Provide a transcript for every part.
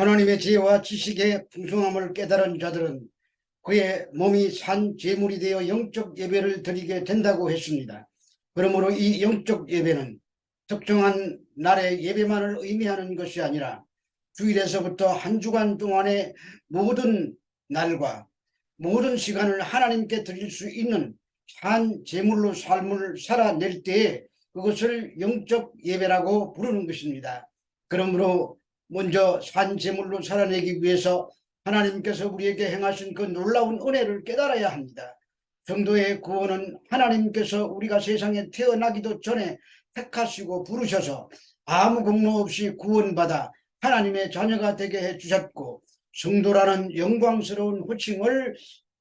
하나님의 지혜와 지식의 풍성함을 깨달은 자들은 그의 몸이 산 제물이 되어 영적 예배를 드리게 된다고 했습니다. 그러므로 이 영적 예배는 특정한 날의 예배만을 의미하는 것이 아니라 주일에서부터 한 주간 동안의 모든 날과 모든 시간을 하나님께 드릴 수 있는 산 제물로 삶을 살아낼 때에 그것을 영적 예배라고 부르는 것입니다. 그러므로 먼저 산 제물로 살아내기 위해서 하나님께서 우리에게 행하신 그 놀라운 은혜를 깨달아야 합니다. 정도의 구원은 하나님께서 우리가 세상에 태어나기도 전에 택하시고 부르셔서 아무 공로 없이 구원받아 하나님의 자녀가 되게 해 주셨고 성도라는 영광스러운 호칭을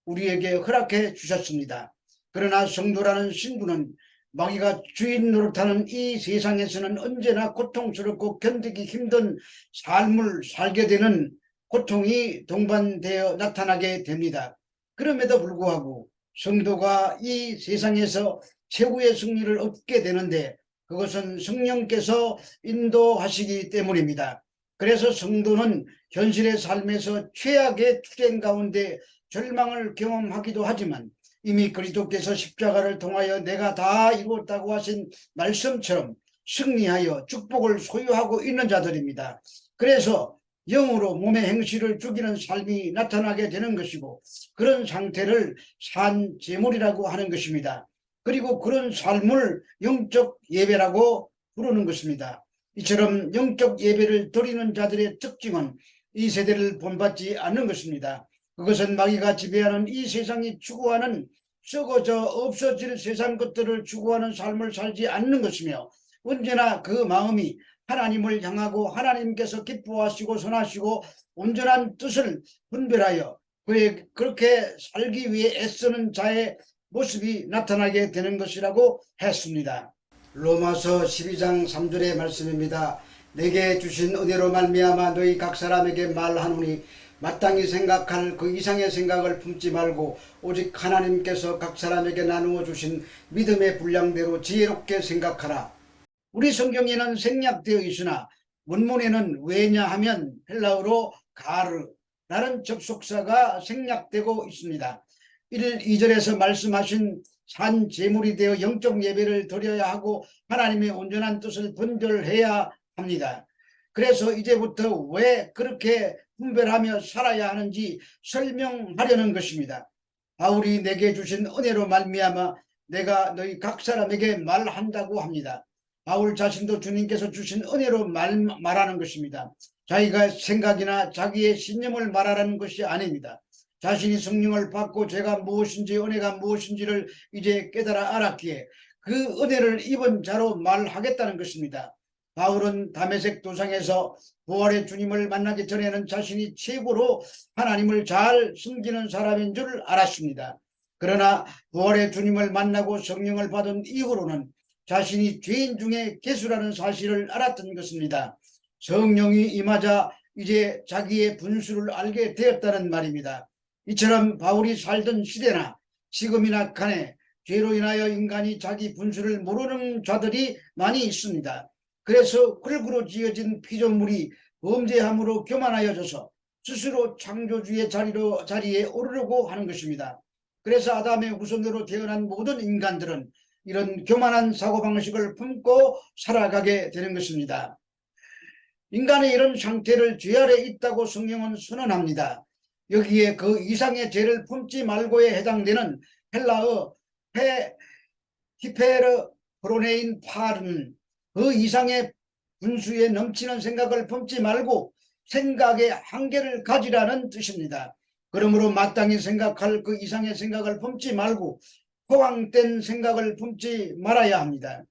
우리에게 허락해 주셨습니다. 그러나 성도라는 신분은 마귀가 주인 노릇하는 이 세상에서는 언제나 고통스럽고 견디기 힘든 삶을 살게 되는 고통이 동반되어 나타나게 됩니다. 그럼에도 불구하고 성도가 이 세상에서 최고의 승리를 얻게 되는데 그것은 성령께서 인도하시기 때문입니다. 그래서 성도는 현실의 삶에서 최악의 투쟁 가운데 절망을 경험하기도 하지만 이미 그리스도께서 십자가를 통하여 내가 다 이루었다고 하신 말씀처럼 승리하여 축복을 소유하고 있는 자들입니다. 그래서 영으로 몸의 행실을 죽이는 삶이 나타나게 되는 것이고 그런 상태를 산 제물이라고 하는 것입니다. 그리고 그런 삶을 영적 예배라고 부르는 것입니다. 이처럼 영적 예배를 드리는 자들의 특징은 이 세대를 본받지 않는 것입니다. 그것은 마귀가 지배하는 이 세상이 추구하는 썩어져 없어질 세상 것들을 추구하는 삶을 살지 않는 것이며 언제나 그 마음이 하나님을 향하고 하나님께서 기뻐하시고 선하시고 온전한 뜻을 분별하여 그의 그렇게 살기 위해 애쓰는 자의 모습이 나타나게 되는 것이라고 했습니다. 로마서 12장 3절의 말씀입니다. 내게 주신 은혜로 말미암아 너희 각 사람에게 말하노니 마땅히 생각할 그 이상의 생각을 품지 말고 오직 하나님께서 각 사람에게 나누어 주신 믿음의 분량대로 지혜롭게 생각하라. 우리 성경에는 생략되어 있으나 원문에는 왜냐하면 헬라어로 가르라는 접속사가 생략되고 있습니다. 1, 2절에서 말씀하신 산 제물이 되어 영적 예배를 드려야 하고 하나님의 온전한 뜻을 분별해야 합니다. 그래서 이제부터 왜 그렇게 분별하며 살아야 하는지 설명하려는 것입니다. 바울이 내게 주신 은혜로 말미암아 내가 너희 각 사람에게 말한다고 합니다. 바울 자신도 주님께서 주신 은혜로 말, 말하는 것입니다. 자기가 생각이나 자기의 신념을 말하라는 것이 아닙니다. 자신이 성령을 받고 제가 무엇인지 은혜가 무엇인지를 이제 깨달아 알았기에 그 은혜를 입은 자로 말하겠다는 것입니다. 바울은 담에색 도상에서 부활의 주님을 만나기 전에는 자신이 최고로 하나님을 잘 숨기는 사람인 줄 알았습니다. 그러나 부활의 주님을 만나고 성령을 받은 이후로는 자신이 죄인 중에 개수라는 사실을 알았던 것입니다. 성령이 임하자 이제 자기의 분수를 알게 되었다는 말입니다. 이처럼 바울이 살던 시대나 지금이나 간에 죄로 인하여 인간이 자기 분수를 모르는 자들이 많이 있습니다. 그래서 흙으로 지어진 피조물이 범죄함으로 교만하여져서 스스로 창조주의 자리로 자리에 오르려고 하는 것입니다. 그래서 아담의 후손으로 태어난 모든 인간들은 이런 교만한 사고방식을 품고 살아가게 되는 것입니다. 인간의 이런 상태를 죄 아래 있다고 성경은 선언합니다. 여기에 그 이상의 죄를 품지 말고에 해당되는 헬라어 페, 히페르 브로네인 파는 그 이상의 분수에 넘치는 생각을 품지 말고 생각의 한계를 가지라는 뜻입니다. 그러므로 마땅히 생각할 그 이상의 생각을 품지 말고 포항된 생각을 품지 말아야 합니다.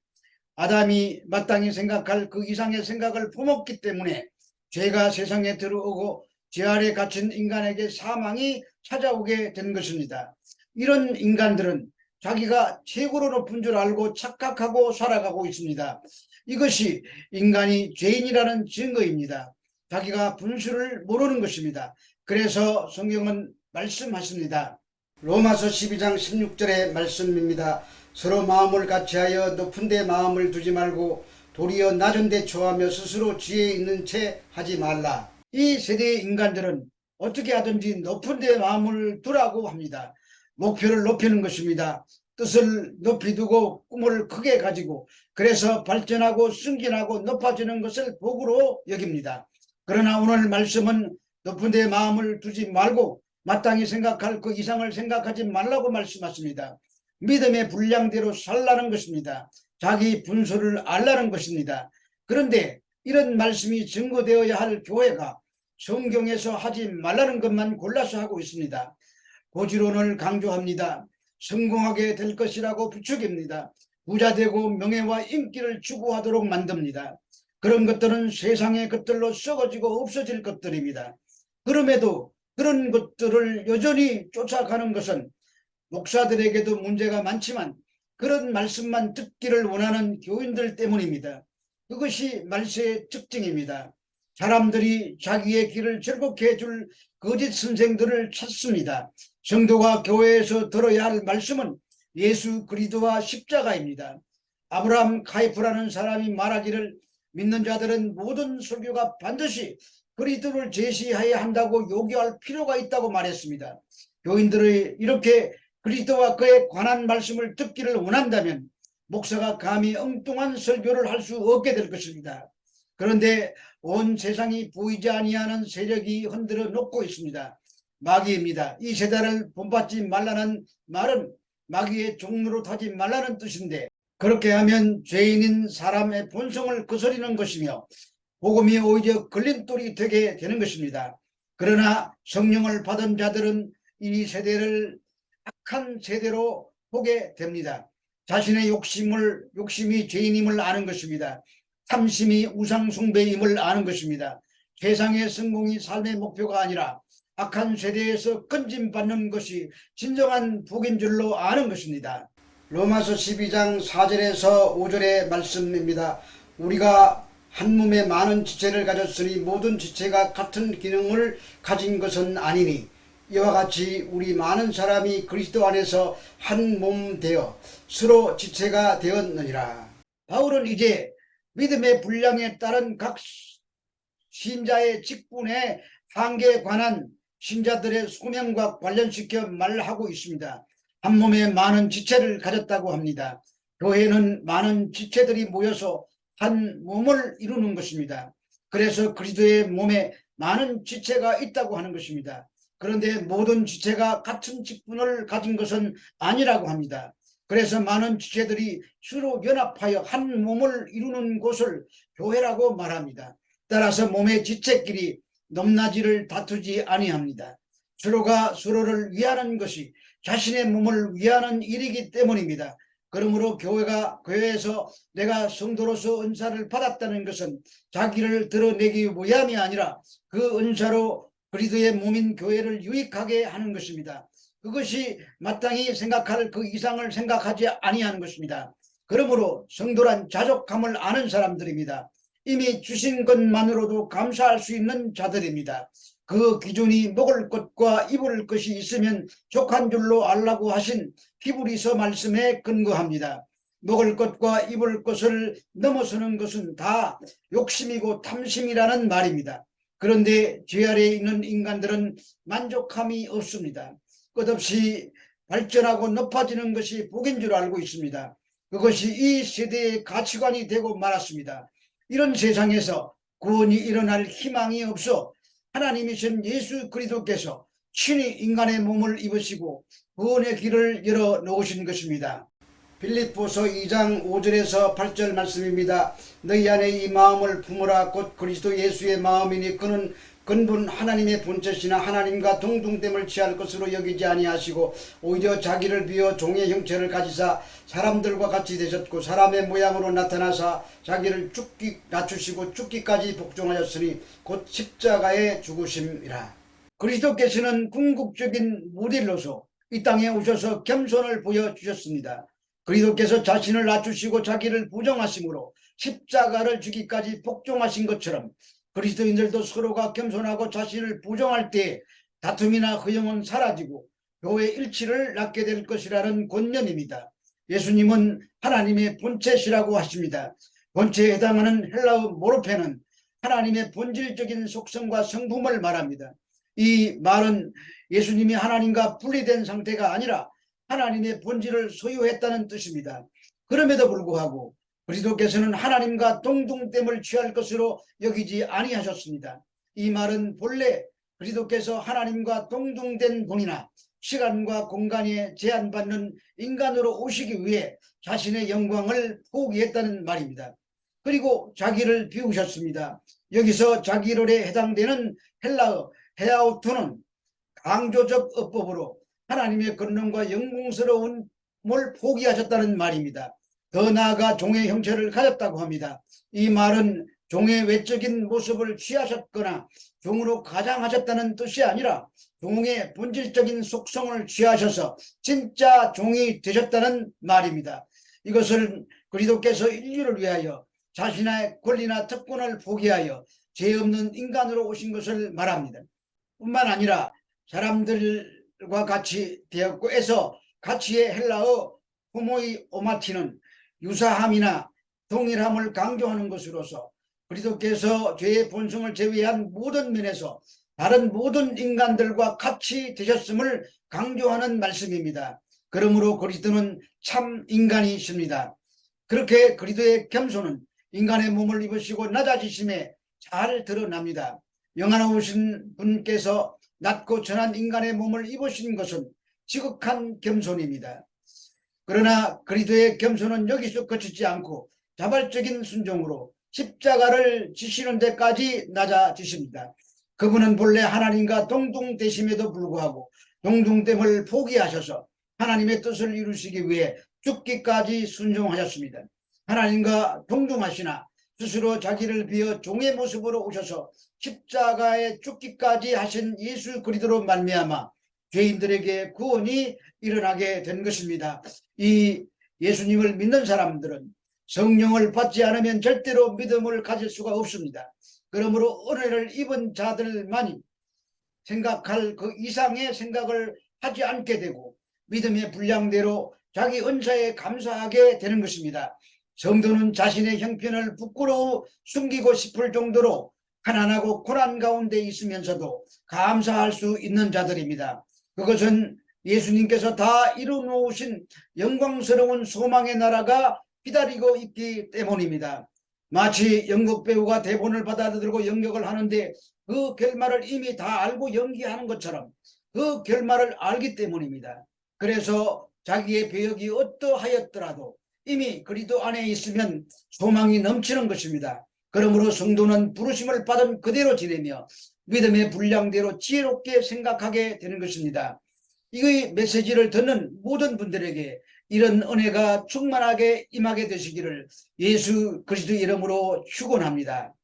아담이 마땅히 생각할 그 이상의 생각을 품었기 때문에 죄가 세상에 들어오고 죄 아래 갇힌 인간에게 사망이 찾아오게 된 것입니다. 이런 인간들은 자기가 최고로 높은 줄 알고 착각하고 살아가고 있습니다. 이것이 인간이 죄인이라는 증거입니다. 자기가 분수를 모르는 것입니다. 그래서 성경은 말씀하십니다. 로마서 12장 16절의 말씀입니다. 서로 마음을 같이하여 높은 데 마음을 두지 말고 도리어 낮은 데 초하며 스스로 지혜 있는 채 하지 말라. 이 세대의 인간들은 어떻게 하든지 높은 데 마음을 두라고 합니다. 목표를 높이는 것입니다. 뜻을 높이 두고 꿈을 크게 가지고 그래서 발전하고 승진하고 높아지는 것을 복으로 여깁니다. 그러나 오늘 말씀은 높은 데 마음을 두지 말고 마땅히 생각할 그 이상을 생각하지 말라고 말씀하십니다. 믿음의 분량대로 살라는 것입니다. 자기 분수를 알라는 것입니다. 그런데 이런 말씀이 증거되어야 할 교회가 성경에서 하지 말라는 것만 골라서 하고 있습니다. 고지론을 강조합니다. 성공하게 될 것이라고 부추깁니다. 부자 되고 명예와 인기를 추구하도록 만듭니다. 그런 것들은 세상의 것들로 썩어지고 없어질 것들입니다. 그럼에도 그런 것들을 여전히 쫓아가는 것은 목사들에게도 문제가 많지만 그런 말씀만 듣기를 원하는 교인들 때문입니다. 그것이 말세의 특징입니다. 사람들이 자기의 길을 즐겁게 해줄 거짓 선생들을 찾습니다. 성도가 교회에서 들어야 할 말씀은 예수 그리스도와 십자가입니다. 아브라함 카이프라는 사람이 말하기를 믿는 자들은 모든 설교가 반드시 그리스도를 제시해야 한다고 요구할 필요가 있다고 말했습니다. 교인들이 이렇게 그리스도와 그에 관한 말씀을 듣기를 원한다면 목사가 감히 엉뚱한 설교를 할 수 없게 될 것입니다. 그런데 온 세상이 보이지 아니하는 세력이 흔들어 놓고 있습니다. 마귀입니다. 이 세대를 본받지 말라는 말은 마귀의 종로로 타지 말라는 뜻인데 그렇게 하면 죄인인 사람의 본성을 거스리는 것이며 복음이 오히려 걸림돌이 되게 되는 것입니다. 그러나 성령을 받은 자들은 이 세대를 악한 세대로 보게 됩니다. 자신의 욕심을 욕심이 죄인임을 아는 것입니다. 탐심이 우상 숭배임을 아는 것입니다. 세상의 성공이 삶의 목표가 아니라 악한 세대에서 건짐받는 것이 진정한 복인 줄로 아는 것입니다. 로마서 12장 4절에서 5절의 말씀입니다. 우리가 한 몸에 많은 지체를 가졌으니 모든 지체가 같은 기능을 가진 것은 아니니 이와 같이 우리 많은 사람이 그리스도 안에서 한 몸 되어 서로 지체가 되었느니라. 바울은 이제 믿음의 분량에 따른 각 신자의 직분의 한계에 관한 신자들의 소명과 관련시켜 말하고 있습니다. 한 몸에 많은 지체를 가졌다고 합니다. 교회는 많은 지체들이 모여서 한 몸을 이루는 것입니다. 그래서 그리스도의 몸에 많은 지체가 있다고 하는 것입니다. 그런데 모든 지체가 같은 직분을 가진 것은 아니라고 합니다. 그래서 많은 지체들이 서로 연합하여 한 몸을 이루는 곳을 교회라고 말합니다. 따라서 몸의 지체끼리 넘나지를 다투지 아니합니다. 서로가 서로를 위하는 것이 자신의 몸을 위하는 일이기 때문입니다. 그러므로 교회가 교회에서 내가 성도로서 은사를 받았다는 것은 자기를 드러내기 위함이 아니라 그 은사로 그리스도의 몸인 교회를 유익하게 하는 것입니다. 그것이 마땅히 생각할 그 이상을 생각하지 아니하는 것입니다. 그러므로 성도란 자족함을 아는 사람들입니다. 이미 주신 것만으로도 감사할 수 있는 자들입니다. 그 기준이 먹을 것과 입을 것이 있으면 족한 줄로 알라고 하신 히브리서 말씀에 근거합니다. 먹을 것과 입을 것을 넘어서는 것은 다 욕심이고 탐심이라는 말입니다. 그런데 죄 아래에 있는 인간들은 만족함이 없습니다. 끝없이 발전하고 높아지는 것이 복인 줄 알고 있습니다. 그것이 이 세대의 가치관이 되고 말았습니다. 이런 세상에서 구원이 일어날 희망이 없어 하나님이신 예수 그리스도께서 친히 인간의 몸을 입으시고 구원의 길을 열어 놓으신 것입니다. 빌립보서 2장 5절에서 8절 말씀입니다. 너희 안에 이 마음을 품으라 곧 그리스도 예수의 마음이니 그는 근본 하나님의 본체시나 하나님과 동등됨을 취할 것으로 여기지 아니하시고 오히려 자기를 비어 종의 형체를 가지사 사람들과 같이 되셨고 사람의 모양으로 나타나사 자기를 죽기 낮추시고 죽기까지 복종하였으니 곧 십자가에 죽으심이라. 그리스도께서는 궁극적인 모델로서 이 땅에 오셔서 겸손을 보여주셨습니다. 그리스도께서 자신을 낮추시고 자기를 부정하심으로 십자가를 주기까지 복종하신 것처럼 그리스도인들도 서로가 겸손하고 자신을 부정할 때 다툼이나 허영은 사라지고 교회 일치를 낳게 될 것이라는 권념입니다. 예수님은 하나님의 본체시라고 하십니다. 본체에 해당하는 헬라어 모르페는 하나님의 본질적인 속성과 성품을 말합니다. 이 말은 예수님이 하나님과 분리된 상태가 아니라 하나님의 본질을 소유했다는 뜻입니다. 그럼에도 불구하고 그리스도께서는 하나님과 동등됨을 취할 것으로 여기지 아니하셨습니다. 이 말은 본래 그리스도께서 하나님과 동등된 분이나 시간과 공간에 제한받는 인간으로 오시기 위해 자신의 영광을 포기했다는 말입니다. 그리고 자기를 비우셨습니다. 여기서 자기를에 해당되는 헬라어 헤아우토는 강조적 어법으로 하나님의 권능과 영광스러운 뭘 포기하셨다는 말입니다. 더 나아가 종의 형체를 가졌다고 합니다. 이 말은 종의 외적인 모습을 취하셨거나 종으로 가장하셨다는 뜻이 아니라 종의 본질적인 속성을 취하셔서 진짜 종이 되셨다는 말입니다. 이것을 그리스도께서 인류를 위하여 자신의 권리나 특권을 포기하여 죄 없는 인간으로 오신 것을 말합니다. 뿐만 아니라 사람들과 같이 되었고 해서 가치의 헬라어 호모이 오마티는 유사함이나 동일함을 강조하는 것으로서 그리스도께서 죄의 본성을 제외한 모든 면에서 다른 모든 인간들과 같이 되셨음을 강조하는 말씀입니다. 그러므로 그리스도는 참 인간이십니다. 그렇게 그리스도의 겸손은 인간의 몸을 입으시고 낮아지심에 잘 드러납니다. 영화로우신 분께서 낮고 전한 인간의 몸을 입으신 것은 지극한 겸손입니다. 그러나 그리스도의 겸손은 여기서 그치지 않고 자발적인 순종으로 십자가를 지시는 데까지 낮아지십니다. 그분은 본래 하나님과 동등되심에도 불구하고 동등됨을 포기하셔서 하나님의 뜻을 이루시기 위해 죽기까지 순종하셨습니다. 하나님과 동등하시나 스스로 자기를 비어 종의 모습으로 오셔서 십자가에 죽기까지 하신 예수 그리스도로 말미암아 죄인들에게 구원이 일어나게 된 것입니다. 이 예수님을 믿는 사람들은 성령을 받지 않으면 절대로 믿음을 가질 수가 없습니다. 그러므로 은혜를 입은 자들만이 생각할 그 이상의 생각을 하지 않게 되고 믿음의 분량대로 자기 은사에 감사하게 되는 것입니다. 성도는 자신의 형편을 부끄러워 숨기고 싶을 정도로 가난하고 고난 가운데 있으면서도 감사할 수 있는 자들입니다. 그것은 예수님께서 다 이루놓으신 영광스러운 소망의 나라가 기다리고 있기 때문입니다. 마치 연극 배우가 대본을 받아들고 연극을 하는데 그 결말을 이미 다 알고 연기하는 것처럼 그 결말을 알기 때문입니다. 그래서 자기의 배역이 어떠하였더라도 이미 그리도 안에 있으면 소망이 넘치는 것입니다. 그러므로 성도는 부르심을 받은 그대로 지내며 믿음의 분량대로 지혜롭게 생각하게 되는 것입니다. 이 메시지를 듣는 모든 분들에게 이런 은혜가 충만하게 임하게 되시기를 예수 그리스도 이름으로 축원합니다.